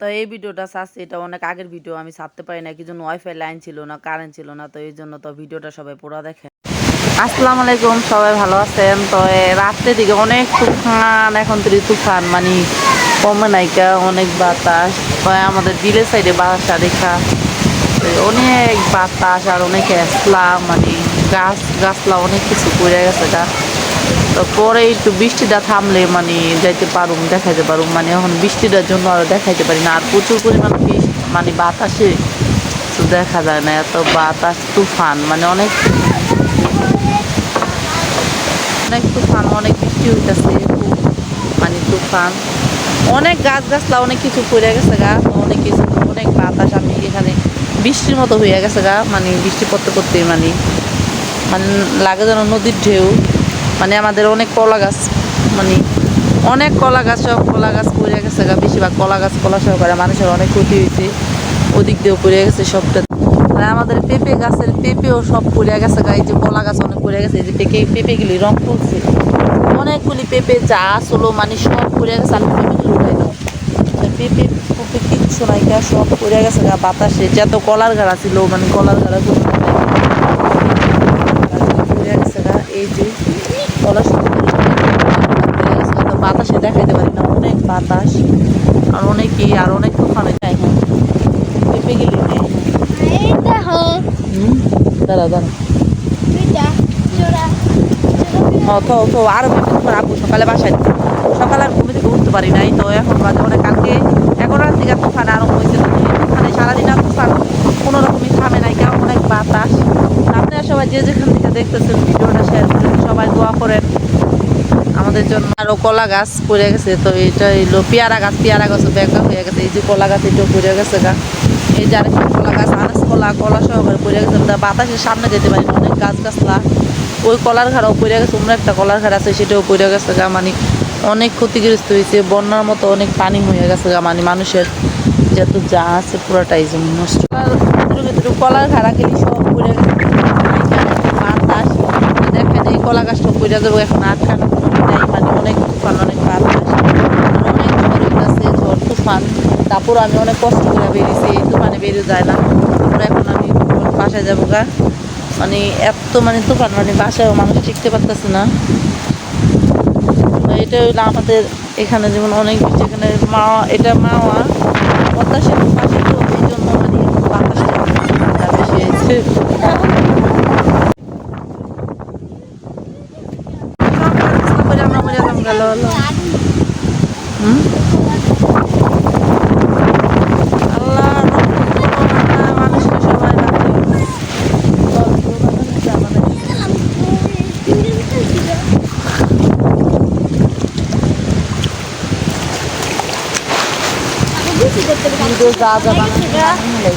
তো এই ভিডিওটা ছাড়ছি এটা অনেক আগের ভিডিও, আমি ছাড়তে পারি না কি জন্য ওয়াইফাই লাইন ছিল না কারেন্ট ছিল না, তো এই জন্য তো ভিডিওটা সবাই পুরো দেখে। আসসালামু আলাইকুম, সবাই ভালো আছেন? তো এ রাত্রে দিকে অনেক তুফান, এখন তো তুফান মানে কমে নাইকা অনেক বাতাস। আমাদের বিলের সাইডে রেখা তো অনেক বাতাস আর অনেক এসলা মানে গাছ, গাছলা অনেক কিছু পড়ে গেছে গা। তো পরে একটু বৃষ্টিটা থামলে মানে যাইতে পারুম, দেখাইতে পারুম। মানে এখন বৃষ্টিটার জন্য আর দেখাইতে পারি না। আর প্রচুর পরিমাণ মানে বাতাসে দেখা যায় না, এত বাতাস, তুফান মানে অনেক অনেক তুফান, অনেক বৃষ্টি হইতেছে মানে তুফান। অনেক গাছ গাছলা অনেক কিছু পড়ে গেছে গা অনেক কিছু, অনেক বাতাস, আমি এখানে বৃষ্টির মতো হয়ে গেছে গা মানে বৃষ্টি পড়তে পড়তে মানে মানে লাগে যেন নদীর ঢেউ। মানে আমাদের অনেক কলা গাছ মানে অনেক কলা গাছ সব কলা গাছ পড়ে গেছে গা, বেশিরভাগ কলা গাছ কলা সহকারে মানুষের অনেক ক্ষতি হয়েছে, ওদিক দিয়েও পড়ে গেছে সবটা। আর আমাদের পেঁপে গাছের পেঁপেও সব পড়ে গেছে গা, এই যে কলা গাছ অনেক পড়ে গেছে, এই যে পেঁপে, পেঁপেগুলি রং তুলছে। অনেকগুলি পেঁপে যা আসলো মানে সব পড়ে গেছে, আমি পেঁপেগুলি উঠাই দাও পেঁপে পেঁপে কিচ্ছু নাই সব পড়ে গেছে গা, বাতাসে। যত কলার গাড়া ছিল মানে কলার গাড়া কোনো পড়ে গেছে গা এই যে সব পড়ে গেছে বাতাসে দেখাইতে পারি না অনেক বাতাস আর অনেক আর অনেক তুফান যায় এখন পেঁপে গেলি দাঁড়া দাঁড়া। দুইটা জোড়া ও তো তো আরও তোমার আব্বু সকালে বাসায়? সকালে আর ঘুমে থেকে উঠতে পারি নাই তো এখন বাজে অনেক কালকে এখন রাত থেকে তুফান আরম্ভ হয়েছে তো তুফানে সারাদিন আর তুফান কোনো রকমই থামে নাই কেমন অনেক বাতাস আপনারা সবাই যে যেখান থেকে দেখতেছেন ভিডিওটা শেয়ার করেন, সবাই দোয়া করেন আমাদের জন্য। আরও কলা গাছ পড়ে গেছে, তো এটা হইল পেয়ারা গাছ, পেয়ারা গাছও বেঁকা হয়ে গেছে। এই যে কলা গাছ, এটাও পড়ে গেছে গা। এই যে আরেকটা কলা গাছ, আনাস কলা কলা সহকারে পড়ে গেছে। তা বাতাসের সামনে যেতে পারি অনেক গাছ গাছলা ওই কলার ঘাড়াও পড়ে গেছে, অন্য একটা কলার ঘাড় আছে, সেটাও পড়ে গেছে গা। মানে অনেক ক্ষতিগ্রস্ত হয়েছে, বন্যার মতো অনেক পানি হয়ে গেছে গা। মানে মানুষের যত যা আছে, পুরোটাই নষ্ট। ভিতরে কলার ঘাড়া গেলে সব পড়ে গেছে। কলা গাছটা পড়ে যাব, এখন আটকানো কোনো নাই মানে অনেক তুফান, অনেক বাতাস অনেক ঝড় ঝড় তুফান, তারপর আমি অনেক কষ্ট করে বেরিয়েছি, এই তুফানে বেরিয়ে যায় না। তারপরে এখন আমি বাসায় যাব গা। মানে এত মানে তুফান মানে বাসায়ও মানুষ টিকতে পারতেছে না। এটা হইল আমাদের এখানে যেমন অনেক বেশি এখানে মা, এটা মাওয়া, পদ্মা সেতুর পাশে তো এই জন্য মানে বাতাসটা বেশি হয়েছে করে আমরা মরে যাম গেল হলো হুম আল্লাহ মানুষকে সবাই বাঁচাবে। বুঝি করতে ভিডিও যা যা বানানো